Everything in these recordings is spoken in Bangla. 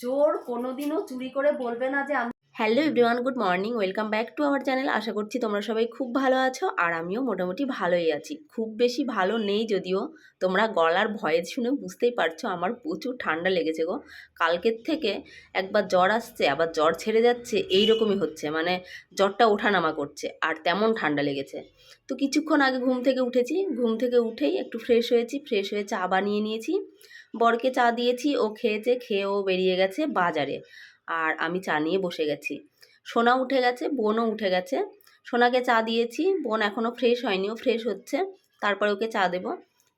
চোর কোনোদিনও চুরি করে বলবে না যে আমি hello everyone, good morning, welcome back to our channel. আশা করছি তোমরা সবাই খুব ভালো আছো, আর আমিও মোটামুটি ভালোই আছি। খুব বেশি ভালো নেই যদিও, তোমরা গলার ভয়েস শুনে বুঝতেই পারছ আমার প্রচুর ঠান্ডা লেগেছে গো। কালকের থেকে একবার জ্বর আসছে, আবার জ্বর ছেড়ে যাচ্ছে এই রকমই হচ্ছে মানে জ্বরটা ওঠানামা করছে, আর তেমন ঠান্ডা লেগেছে। তো কিছুক্ষণ আগে ঘুম থেকে উঠেছি, ঘুম থেকে উঠেই একটু ফ্রেশ হয়েছি ফ্রেশ হয়ে চা বানিয়ে নিয়েছি। বরকে চা দিয়েছি, ও খেয়েছে, খেয়েও বেরিয়ে গেছে বাজারে। আর আমি চা নিয়ে বসে গেছি। সোনা উঠে গেছে, বোনও উঠে গেছে। সোনাকে চা দিয়েছি, বোন এখনও ফ্রেশ হয়নি, ও ফ্রেশ হচ্ছে। তারপরে ওকে চা দেবো।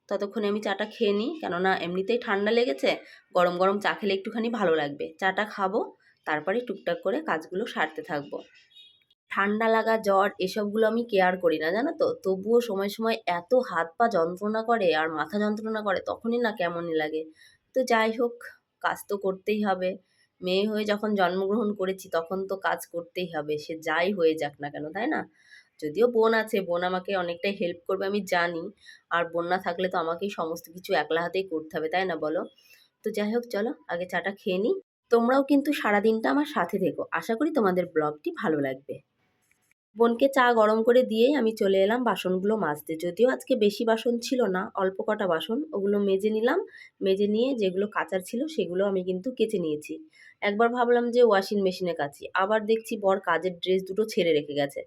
ততক্ষণে আমি চাটা খেয়ে নিই, কেননা এমনিতেই ঠান্ডা লেগেছে। গরম গরম চা খেলে একটুখানি ভালো লাগবে। চাটা খাব, তারপরে টুকটাক করে কাজগুলো সারতে থাকব। ঠান্ডা লাগা, জ্বর এসবগুলো আমি কেয়ার করি না, জানো তো? তবুও সময় সময় এত হাত পা যন্ত্রণা করে আর মাথা যন্ত্রণা করে, তখনই না কেমনই লাগে। তো যাই হোক, কাজ তো করতেই হবে। মেয়ে হয়ে যখন জন্মগ্রহণ করেছি, তখন তো কাজ করতেই হবে। সে যাই হয়ে যাক না কেন, তাই না? যদিও বোন আছে, বোন আমাকে অনেকটাই হেল্প করবে, আমি জানি। আর বোন না থাকলে তো আমাকেই সমস্ত কিছু একলা হাতেই করতে হবে, তাই না বলো? তো যাই হোক, চলো, আগে চাটা খেয়ে নিই। তোমরাও কিন্তু সারাদিনটা আমার সাথে থেকো। আশা করি তোমাদের ব্লগটি ভালো লাগবে। বোনকে চা গরম করে দিয়েই আমি চলে এলাম বাসনগুলো মাজতে। যদিও আজকে বেশি বাসন ছিল না, অল্প কটা বাসন। ওগুলো মেজে নিলাম, মেজে নিয়ে যেগুলো কাচার ছিল সেগুলো আমি কিন্তু কেচে নিয়েছি। একবার ভাবলাম যে ওয়াশিং মেশিনে কাচি, আবার দেখছি বর কাজের ড্রেস দুটো ছেড়ে রেখে গেছে।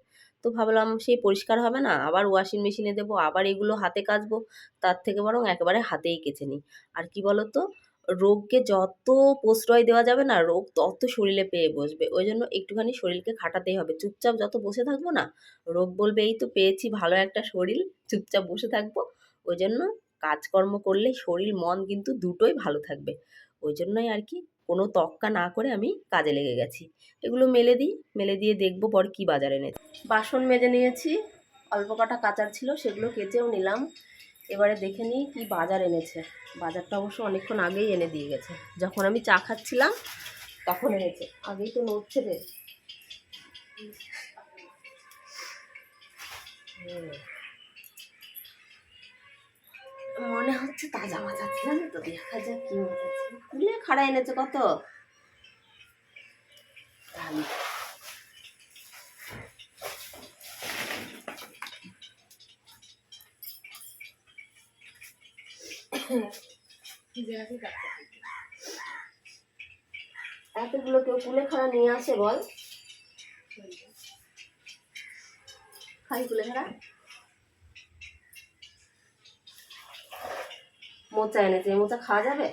তো ভাবলাম সেই পরিষ্কার হবে না, আবার ওয়াশিং মেশিনে দেবো, আবার এগুলো হাতে কাচবো, তার থেকে বরং একেবারে হাতেই কেচে নিই। আর কি বলো তো রোগকে যত প্রশ্রয় দেওয়া যাবে না, রোগ তত শরীরে পেয়ে বসবে। ওই জন্য একটুখানি শরীরকে খাটাতেই হবে। চুপচাপ যত বসে থাকব না, রোগ বলবে, এই তো পেয়েছি ভালো একটা শরীর, চুপচাপ বসে থাকব। ওই জন্য কাজকর্ম করলে শরীর, মন কিন্তু দুটোই ভালো থাকবে। ওই জন্যই আর কি কোনো তক্কা না করে আমি কাজে লেগে গেছি। এগুলো মেলে দিই, মেলে দিয়ে দেখব পর কি বাজারে এনে বাসন মেজে নিয়েছি, অল্প কটা কাচার ছিল, সেগুলো কেচেও নিলাম। এবারে দেখে নিই কি বাজার এনেছে। বাজারটা অবশ্য অনেকক্ষণ আগেই এনে দিয়ে গেছে। যখন আমি চা খাচ্ছিলাম, তখন এনেছে। আগেই তো নড়ছে রে মনে হচ্ছে তাজা মাছ আছে তো দেখা যাক কি মাছ কুলে খাড়া এনেছে কত? ভালো এতগুলো কেউ কুলে খাড়া নিয়ে আসে বল। খাই কুলে খাড়া মোচা এনেছে মোচা খাওয়া যাবে?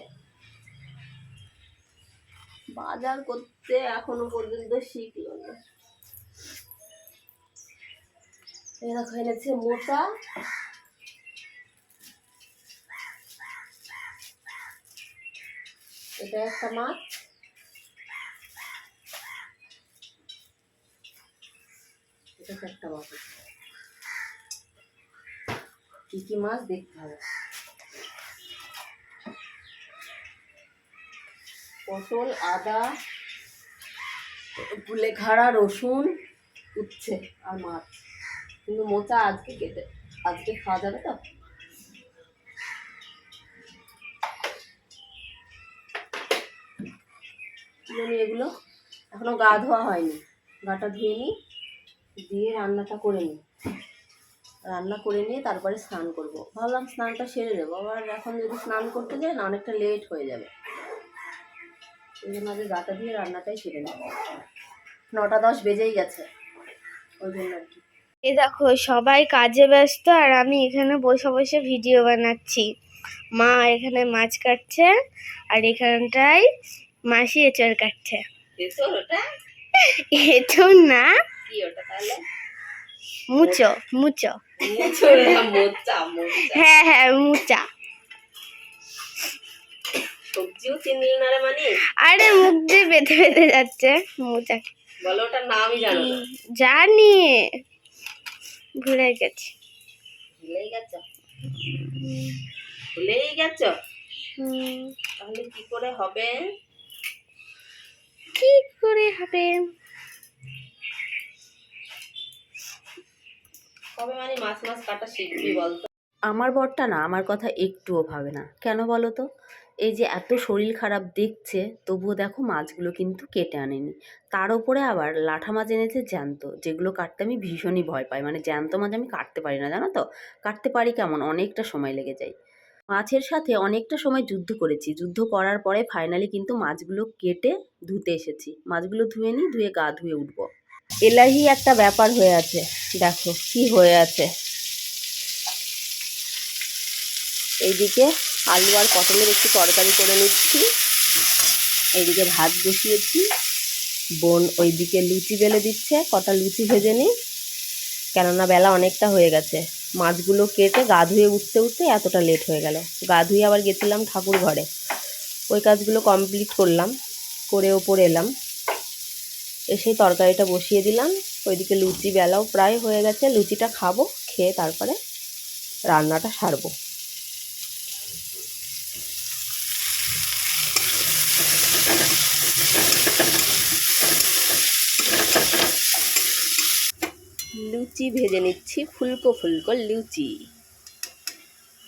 বাজার করতে এখনও পর্যন্ত শিখলো না। দেখো এনেছে মোচা। এটা একটা মাছ। এটা একটা মাছ। কি কি মাছ দেখতে হবে? পটল, আদা কুলেখাড়া রসুন, উচ্ছে আর মাছ। কিন্তু মোচা আজকে কেটে আজকে খাওয়া যাবে তো? জানি এগুলো। এখনও গা ধোয়া হয়নি। গাটা ধুয়ে নিই, দিয়ে রান্নাটা করে নিই। রান্না করে নিয়ে তারপরে স্নান করব। ভাবলাম স্নানটা সেরে দেবো, আবার এখন যদি স্নান করতে যাই না, অনেকটা লেট হয়ে যাবে। ওই জন্য আগে গাটা দিয়ে রান্নাটাই সেরে নেব। নটা দশ বেজেই গেছে, ওই জন্য আর কি। এই দেখো, সবাই কাজে ব্যস্ত, আর আমি এখানে বসে বসে ভিডিও বানাচ্ছি। মা এখানে মাছ কাটছে, আর এখানটায় মাসি এঁচড় কাটছে। এঁচড় না। মুচো মুচো। হ্যাঁ হ্যাঁ মুচা। আরে মুখ দিয়ে বেঁধে বেঁধে যাচ্ছে মুচা। বলো ওটার নামই জানো জানি। ভুলে গেছি। ভুলেই গেছ? ভুলেই গেছ? তাহলে কি করে হবে? কি করে হবে? কবে মানে মাছ মাছ কাটা শিখবি বলতো? আমার বরটা না আমার কথা একটুও ভাবে না। কেন বলো তো? এই যে এত শরীর খারাপ দেখছে তবুও দেখো মাছগুলো কিন্তু কেটে আনেনি। তার ওপরে আবার লাঠা মাছ এনেছে জ্যান্ত যেগুলো কাটতে আমি ভীষণই ভয় পাই। মানে জ্যান্ত মাছ আমি কাটতে পারি না জানো তো? কাটতে পারি কেমন? অনেকটা সময় লেগে যায়। মাছের সাথে অনেকটা সময় যুদ্ধ করেছি। যুদ্ধ করার পরে ফাইনালি কিন্তু মাছগুলো কেটে ধুতে এসেছি। মাছগুলো ধুয়ে নিই, ধুয়ে গা ধুয়ে উঠবো। এলাহি একটা ব্যাপার হয়ে আছে। দেখো কি হয়ে আছে। এইদিকে আলু আর পটলের একটু তরকারি করে নিচ্ছি। এইদিকে ভাত বসিয়েছি। বোন ওইদিকে লুচি বেলে দিচ্ছে। কটা লুচি ভেজে নিই। কেননা বেলা অনেকটা হয়ে গেছে। মাছগুলো কেটে গা ধুয়ে উঠতে উঠতে এতটা লেট হয়ে গেল। গা ধুয়ে আবার গেছিলাম ঠাকুর ঘরে। ওই কাজগুলো কমপ্লিট করলাম, করে ওপরে এলাম। এসে তরকারিটা বসিয়ে দিলাম। ওইদিকে লুচি বেলাও প্রায় হয়ে গেছে। লুচিটা খাব, খেয়ে তারপরে রান্নাটা সারবো। লুচি ভেজে নিচ্ছি, ফুলকো ফুলকো লুচি।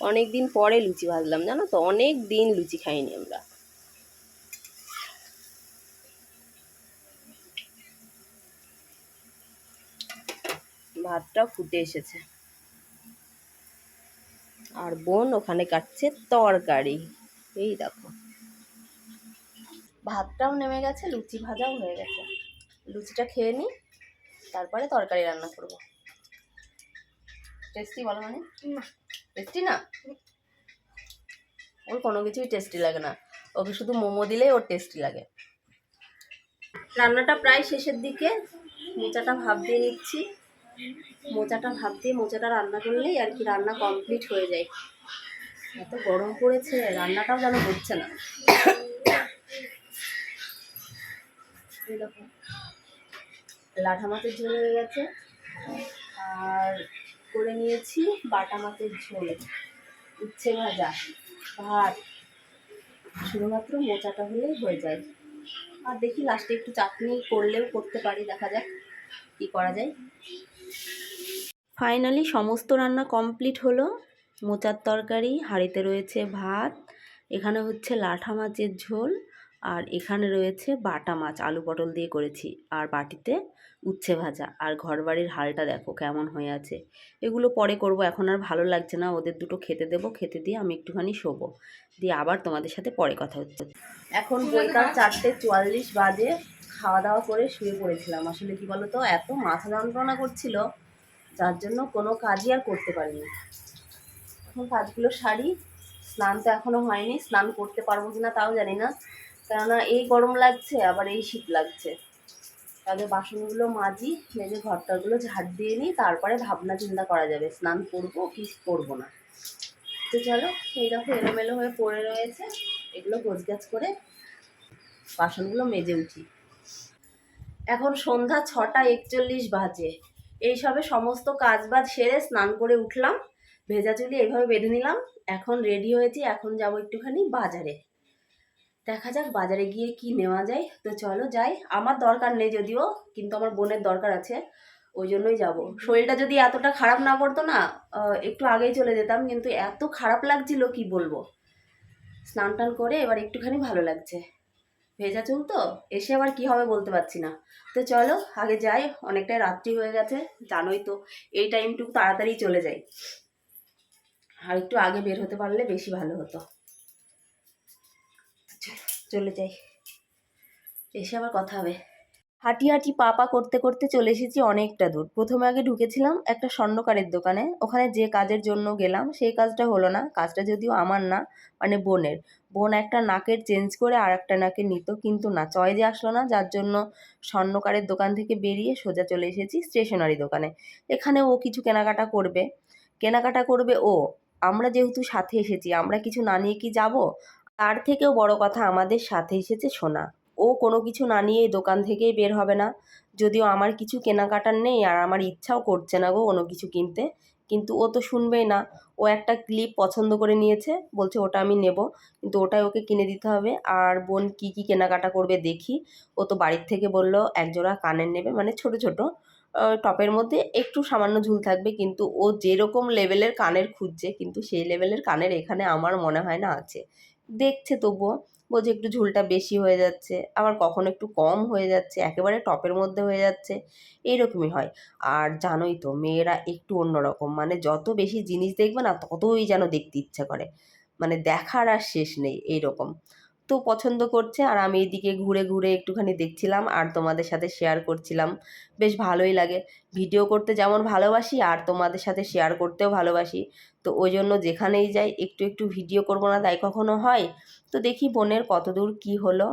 অনেক দিন পরে লুচি ভাজলাম, জানো তো? অনেক দিন লুচি খাইনি আমরা। ভাতটা ফুটে এসেছে। আর বোন ওখানে কাটছে তরকারি। এই দেখো। ভাতটাও নেমে গেছে, লুচি ভাজাও হয়ে গেছে। লুচিটা খেয়ে নিই তারপরে তরকারি রান্না করব। টেস্টি বলো মানে? টেস্টি না? ওর কোনো কিছুই টেস্টি লাগে না। ওকে শুধু মোমো দিলেই ওর টেস্টি লাগে। রান্নাটা প্রায় শেষের দিকে। মোচাটা ভাব দিয়ে নিচ্ছি। মোচাটা ভাব দিয়ে মোচাটা রান্না করলেই আর কি রান্না কমপ্লিট হয়ে যায়। এত গরম পড়েছে রান্নাটাও যেন হচ্ছে না। লাঠা মাছের ঝোল হয়ে গেছে। আর করে নিয়েছি বাটা মাছের ঝোল। উচ্ছে ভাজা, ভাত, শুধুমাত্র মোচাটা হলেই হয়ে যায়। আর দেখি লাস্টে একটু চাটনি করলেও করতে পারি, দেখা যাক কি করা যায়। ফাইনালি সমস্ত রান্না কমপ্লিট হলো। মোচার তরকারি, হাঁড়িতে রয়েছে ভাত, এখানে হচ্ছে লাঠা মাছের ঝোল, আর এখানে রয়েছে বাটা মাছ, আলু পটল দিয়ে করেছি। আর বাটিতে উচ্ছে ভাজা। আর ঘরবাড়ির হালটা দেখো কেমন হয়ে আছে। এগুলো পরে করব এখন আর ভালো লাগছে না। ওদের দুটো খেতে দেবো খেতে দিয়ে আমি একটুখানি শোবো। দিয়ে আবার তোমাদের সাথে পরে কথা হচ্ছে। এখন বইকাল চারটে চুয়াল্লিশ বাজে খাওয়া দাওয়া করে শুয়ে পড়েছিলাম। আসলে কি বলতো এত মাথা যন্ত্রণা করছিল যার জন্য কোনো কাজই আর করতে পারিনি। এখন কাজগুলো সারি স্নান তো এখনও হয়নি। স্নান করতে পারব কিনা তাও জানি না। কেননা এই গরম লাগছে আবার এই শীত লাগছে। আগে বাসনগুলো মাজি, মেজে ঘরটাগুলো ঝাড় দিয়ে নিই, তারপরে ভাবনা চিন্তা করা যাবে, স্নান করব কি করব না। তো চলো, এই দেখো এলোমেলো হয়ে পড়ে রয়েছে, এগুলো গোছগাছ করে বাসনগুলো মেজে উঠি। এখন সন্ধ্যা ছটা একচল্লিশ বাজে, এই সবে সমস্ত কাজ বাজ সেরে স্নান করে উঠলাম, ভেজা চুলি এইভাবে বেঁধে নিলাম, এখন রেডি হয়েছি, এখন যাব একটুখানি বাজারে। দেখা যাক বাজারে গিয়ে কি নেওয়া যায়। তো চলো যাই। আমার দরকার নেই যদিও কিন্তু আমার বোনের দরকার আছে। ওই জন্যই যাব। শরীরটা যদি এতটা খারাপ না করতো না একটু আগেই চলে যেতাম। কিন্তু এত খারাপ লাগছিল কি বলব? স্নান টান করে এবার একটুখানি ভালো লাগছে। ভেজা চুল তো? এসে আবার কি হবে বলতে পারছি না। তো চলো আগে যাই। অনেকটাই রাত্রি হয়ে গেছে জানোই তো এই টাইমটুকু তাড়াতাড়ি চলে যাই। আর একটু আগে বের হতে পারলে বেশি ভালো হতো। চলে যাই। এসে আবার কথা হবে। হাঁটি হাঁটি পা পা করতে করতে চলে এসেছি অনেকটা দূর। প্রথমে আগে ঢুকেছিলাম একটা স্বর্ণকারের দোকানে। ওখানে যে কাজের জন্য গেলাম, সেই কাজটা হলো না। কাজটা যদিও আমার না মানে বোনের। বোন একটা নাকের চেঞ্জ করে আর একটা নাকের নিত, কিন্তু না, চয়েজে আসলো না। যার জন্য স্বর্ণকারের দোকান থেকে বেরিয়ে সোজা চলে এসেছি স্টেশনারি দোকানে। এখানে ও কিছু কেনাকাটা করবে। কেনাকাটা করবে ও। আমরা যেহেতু সাথে এসেছি, আমরা কিছু না নিয়ে কি যাব? তার থেকেও বড় কথা আমাদের সাথে এসেছে সোনা। ও কোনো কিছু না নিয়ে দোকান থেকেই বের হবে না। যদিও আমার কিছু কেনাকাটার নেই আর আমার ইচ্ছাও করছে না গো কোনো কিছু কিনতে। কিন্তু ও তো শুনবেই না। ও একটা ক্লিপ পছন্দ করে নিয়েছে। বলছে, ওটা আমি নেব। কিন্তু ওটাই ওকে কিনে দিতে হবে। আর বোন কি কি কেনাকাটা করবে দেখি। ও তো বাড়ির থেকে বলল, একজোড়া কানের নেবে। মানে ছোট ছোট। টপের মধ্যে একটু সামান্য ঝুল থাকবে। কিন্তু ও যেরকম লেভেলের কানের খুঁজছে, কিন্তু সেই লেভেলের কানের এখানে আমার মনে হয় না আছে। দেখছে তবুও, বলছে একটু ঝুলটা বেশি হয়ে যাচ্ছে, আবার কখনো একটু কম হয়ে যাচ্ছে, একেবারে টপের মধ্যে হয়ে যাচ্ছে, এইরকমই হয়। আর জানোই তো, মেয়েরা একটু অন্যরকম মানে যত বেশি জিনিস দেখবে না, ততই যেন দেখতে ইচ্ছা করে। মানে দেখার আর শেষ নেই, এইরকম। তো পছন্দ করছে। আর আমি এদিকে ঘুরে ঘুরে একটুখানি দেখছিলাম আর তোমাদের সাথে শেয়ার করছিলাম। বেশ ভালোই লাগে। ভিডিও করতে যেমন ভালোবাসি আর তোমাদের সাথে শেয়ার করতেও ভালোবাসি। তো ওই জন্য যেখানেই যাই একটু একটু ভিডিও করব না তাই কখনো হয়। তো দেখি বোনের কতদূর কি হলো।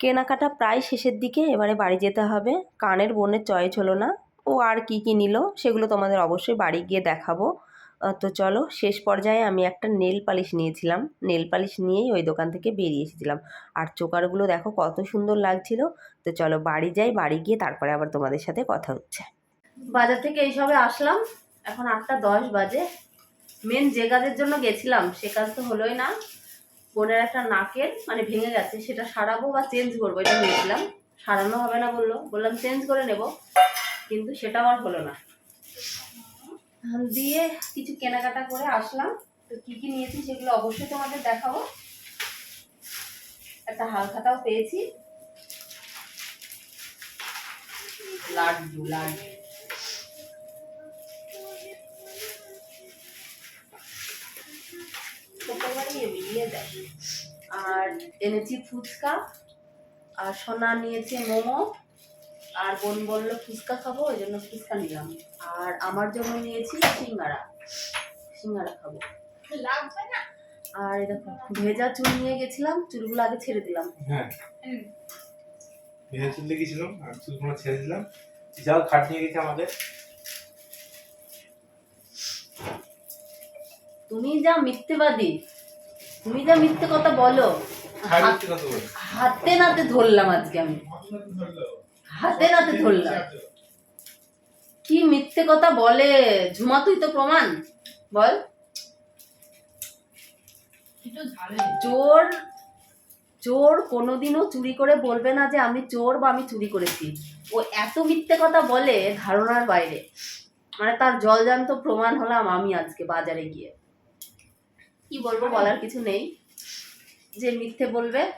কেনাকাটা প্রায় শেষের দিকে, এবারে বাড়ি যেতে হবে। কানের বোনের চয়েস হলো না। ও আর কি কি নিল সেগুলো তোমাদের অবশ্যই বাড়ি গিয়ে দেখাবো। তো চলো, শেষ পর্যায়ে আমি একটা নেল পালিশ নিয়েছিলাম। নেল পালিশ নিয়েই ওই দোকান থেকে বেরিয়ে এসেছিলাম। আর চোকারগুলো দেখো কত সুন্দর লাগছিল। তো চলো বাড়ি যাই, বাড়ি গিয়ে তারপরে আবার তোমাদের সাথে কথা হচ্ছে। বাজার থেকে এইসবে আসলাম। এখন আটটা দশ বাজে। মেন যে কাজের জন্য গেছিলাম, সে কাজ তো হলোই না। বোনের একটা নাকের মানে ভেঙে গেছে, সেটা সারাবো বা চেঞ্জ করব, এটা নিয়েছিলাম সারানো হবে না বলল। বললাম, চেঞ্জ করে নেব। কিন্তু সেটা আর হলো না। দিয়ে কিছু কেনাকাটা করে আসলাম। তো কি কি নিয়েছি সেগুলো অবশ্যই তোমাদের দেখাবো। একটা হালখাতাও পেয়েছি। লাড্ডু লাড্ডু। দেয় আর এনেছি ফুচকা। আর সোনা নিয়েছে মোমো। আর বোন বলল ফুচকা খাব ওই জন্য ফুচকা নিলাম। আর আমার জন্য নিয়েছি সিঙ্গারা। সিঙ্গারা খাব। আর দেখো ভেজা চুল নিয়ে গেছিলাম চুলগুলো আগে ছেড়ে দিলাম। হ্যাঁ। ভেজা চুল গেছিলাম আর চুলগুলো ছেড়ে দিলাম। যাও খাট নিয়ে গেছে আমাদের। তুমি যা মিথ্যেবাদী তুমি যা মিথ্যে কথা বলো মিথ্যে কথা বলে। হাতে নাতে ধরলাম আজকে আমি। হাতে নাতে ধরলাম। কি মিথ্যে কথা বলে? ঝুমা তুই তো প্রমাণ। বল। চোর চোর কোনোদিনও চুরি করে বলবে না যে আমি চোর বা আমি চুরি করেছি। ও এত মিথ্যে কথা বলে ধারণার বাইরে। মানে তার জলজান্ত প্রমাণ হলাম আমি আজকে বাজারে গিয়ে। কি বলব বলার কিছু নেই। যে মিথ্যে বলবে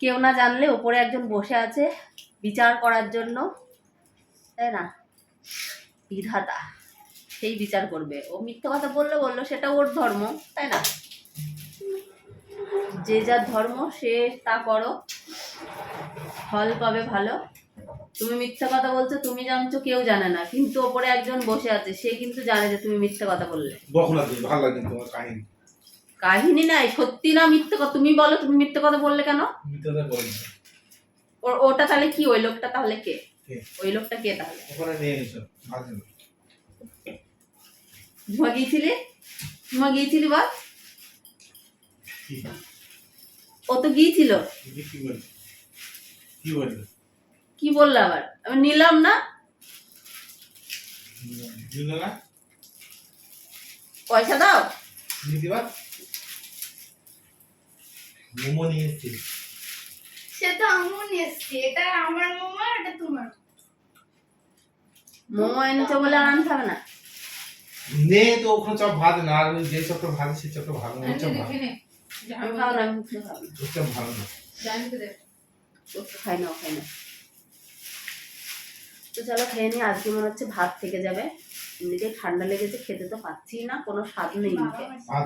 কেউ না জানলে ওপরে একজন বসে আছে। বিচার করার জন্য তাই না? বিধাতা সেই বিচার করবে। ও মিথ্যে কথা বললে বলল সেটা ওর ধর্ম তাই না? যে যার ধর্ম সে তা করো। ফল পাবে ভালো। তুমি মিথ্যে কথা বলছো তুমি জানছো কেউ জানে না। কিন্তু ওপরে একজন বসে আছে সে কিন্তু জানে যে তুমি মিথ্যে কথা বললে। বখনা ভালো লাগে তোমার কাহিনী? কাহিনী নাই সত্যি না মিথ্যে কথা? তুমি বলো তুমি মিথ্যে কথা বললে কেন? মিথ্যে কথা বলি না। ও- ওটা তাহলে কি? ওই লোকটা তাহলে কে? ওই লোকটা কে তাহলে? ওখানে নিয়ে এসো। ঝুমা গিয়েছিলি? ঝুমা গিয়েছিলি বা ও তো গিয়েছিল? কি কি বলে কি বলবে কি বলল আবার? আমি নিলাম না। পয়সা দাও। মোমো নিয়ে এসছি সে তো আমিও নিয়ে এসছি। এটা আমার মোমো এটা তোমার। মোমো এনেছো বলে আর আনতে হবে না। নে তো ওখানে চপ ভাত না আর যে চপটা চপটা ভালো না চপ ভালো। আমি খাব না আমি না চপ ভালো না। তো খাই না খাই না। তো চলো খেয়ে নিই আজকে মনে হচ্ছে ভাত থেকে যাবে। এমনিতে ঠান্ডা লেগেছে খেতে তো পাচ্ছি না কোনো স্বাদ নেই মুখে। ভাত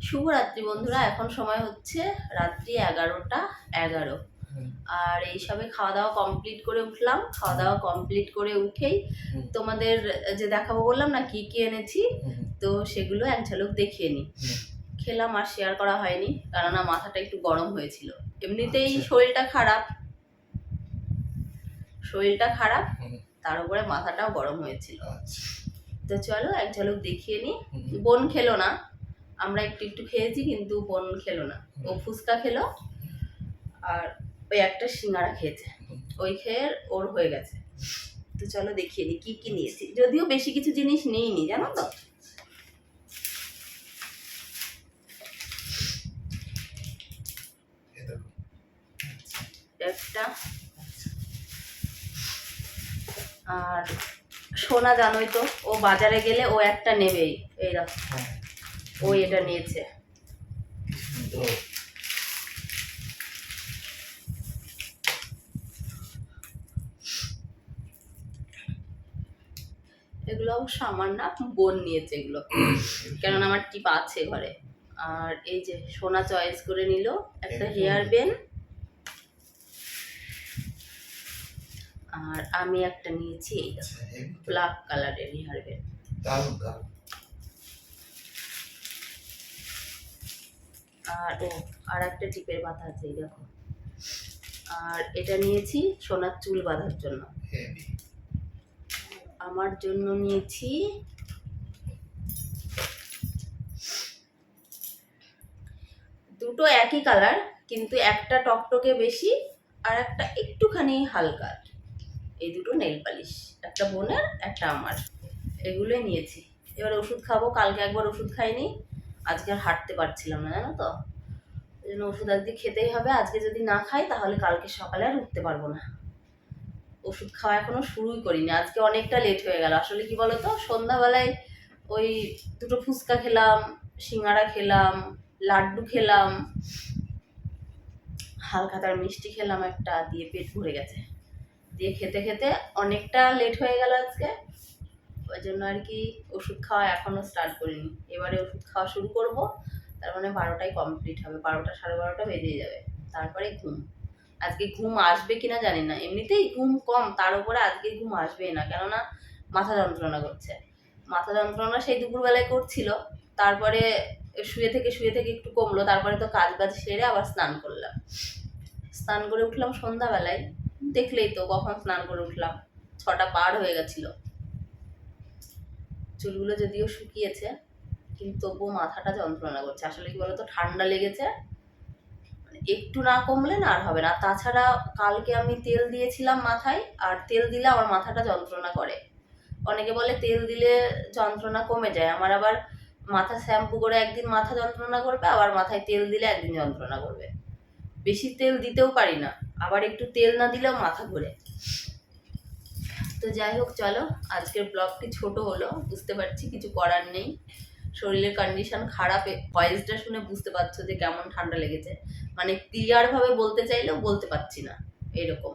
শুভরাত্রি বন্ধুরা এখন সময় হচ্ছে রাত্রি এগারোটা এগারো। আর এই সবে খাওয়া দাওয়া কমপ্লিট করে উঠলাম খাওয়া দাওয়া কমপ্লিট করে উঠেই তোমাদের যে দেখাবো বললাম না কি কি এনেছি তো সেগুলো এক ঝলক দেখিয়ে নিই। খেলাম আর শেয়ার করা হয়নি কেননা মাথাটা একটু গরম হয়েছিল। এমনিতেই আচ্ছা। শরীরটা খারাপ। শরীরটা খারাপ তার উপরে মাথাটাও গরম হয়েছিল। আচ্ছা। তো চলো এক ঝলক দেখিয়ে হুম। বোন খেলো না। আমরা একটু একটু খেয়েছি কিন্তু বোন খেলো না। ও ফুচকা খেলো আর ওই একটা সিঙ্গারা খেয়েছে। ওই খেয়ে ওর হয়ে গেছে। তো চলো দেখিয়ে নিই কি কি নিয়েছি। যদিও বেশি কিছু জিনিস নিইনি জানো তো? একটা। আর সোনা জানোই তো ও বাজারে গেলে ও একটা নেবেই এই দেখো হ্যাঁ। ও এটা নিয়েছে। এগুলো অবশ্য আমার না বোন নিয়েছে এগুলো। কেননা আমার টিপ আছে ঘরে। আর এই যে সোনা চয়েস করে নিল একটা হেয়ার বেন আর আমি একটা নিয়েছি এই আচ্ছা, ব্ল্যাক কালারের হেয়ার দারুণ আর ও আর একটা টিপের পাতা আছে এই দেখো। আর এটা নিয়েছি সোনার চুল বাঁধার জন্য। আমার জন্য নিয়েছি দুটো একই কালার কিন্তু একটা টকটকে বেশি আর একটা একটুখানি হালকা। এই দুটো নেল পালিশ একটা বোনের, একটা আমার। এগুলোই নিয়েছি। এবার ওষুধ খাব, কালকে একবার ওষুধ খাইনি, আজকে আর হাঁটতে পারছিলাম না, জানো তো? ওই জন্য ওষুধ আজকে খেতেই হবে, আজকে যদি না খাই, তাহলে কালকে সকালে আর উঠতে পারব না। ওষুধ খাওয়া এখনও শুরুই করিনি, আজকে অনেকটা লেট হয়ে গেল। আসলে কি বলতো, সন্ধ্যাবেলায় ওই দুটো ফুচকা খেলাম সিঙ্গারা খেলাম, লাড্ডু খেলাম, হালকা তার মিষ্টি খেলাম একটা, দিয়ে পেট ভরে গেছে। দিয়ে খেতে খেতে অনেকটা লেট হয়ে গেল আজকে। ওই জন্য আর কি ওষুধ খাওয়া এখনও স্টার্ট করিনি। এবারে ওষুধ খাওয়া শুরু করব, তার মানে বারোটায় কমপ্লিট হবে। বারোটা সাড়ে বারোটা বেজে যাবে। তারপরে ঘুম। আজকে ঘুম আসবে কিনা জানি না। এমনিতেই ঘুম কম, তার উপরে আজকে ঘুম আসবেই না। কেননা মাথা যন্ত্রণা করছে। মাথা যন্ত্রণা সেই দুপুরবেলায় করছিল। তারপরে শুয়ে থেকে শুয়ে থেকে একটু কমলো। তারপরে তো কাজ বাজ সেরে আবার স্নান করলাম। স্নান করে উঠলাম সন্ধ্যাবেলায়। দেখলেই তো, কখন স্নান করে উঠলাম। ছটা পার হয়ে গেছিল। চুলগুলো যদিও শুকিয়েছে, কিন্তু তবুও মাথাটা যন্ত্রণা করছে। আসলে কি বলতো, ঠান্ডা লেগেছে, একটু না কমলে না আর হবে না। তাছাড়া কালকে আমি তেল দিয়েছিলাম মাথায়, আর তেল দিলে আমার মাথাটা যন্ত্রণা করে। অনেকে বলে তেল দিলে যন্ত্রণা কমে যায়। আমার আবার মাথা শ্যাম্পু করে একদিন মাথা যন্ত্রণা করবে, আবার মাথায় তেল দিলে একদিন যন্ত্রণা করবে। বেশি তেল দিতেও পারি না। আবার একটু তেল না দিলেও মাথা ঘোরে। তো যাই হোক, চলো, আজকের ব্লগটি ছোট হলো, বুঝতে পারছি, কিছু করার নেই। শরীরের কন্ডিশন খারাপ ভয়েসটা শুনে বুঝতে পারছ যে কেমন ঠান্ডা লেগেছে। মানে ক্লিয়ারভাবে বলতে চাইলেও বলতে পারছি না, এরকম।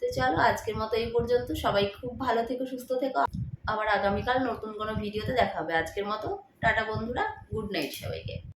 তো চলো, আজকের মতো এই পর্যন্ত। সবাই খুব ভালো থেকো, সুস্থ থেকো। আবার আগামীকাল নতুন কোনো ভিডিওতে দেখা হবে। আজকের মতো, টাটা বন্ধুরা গুড নাইট সবাইকে।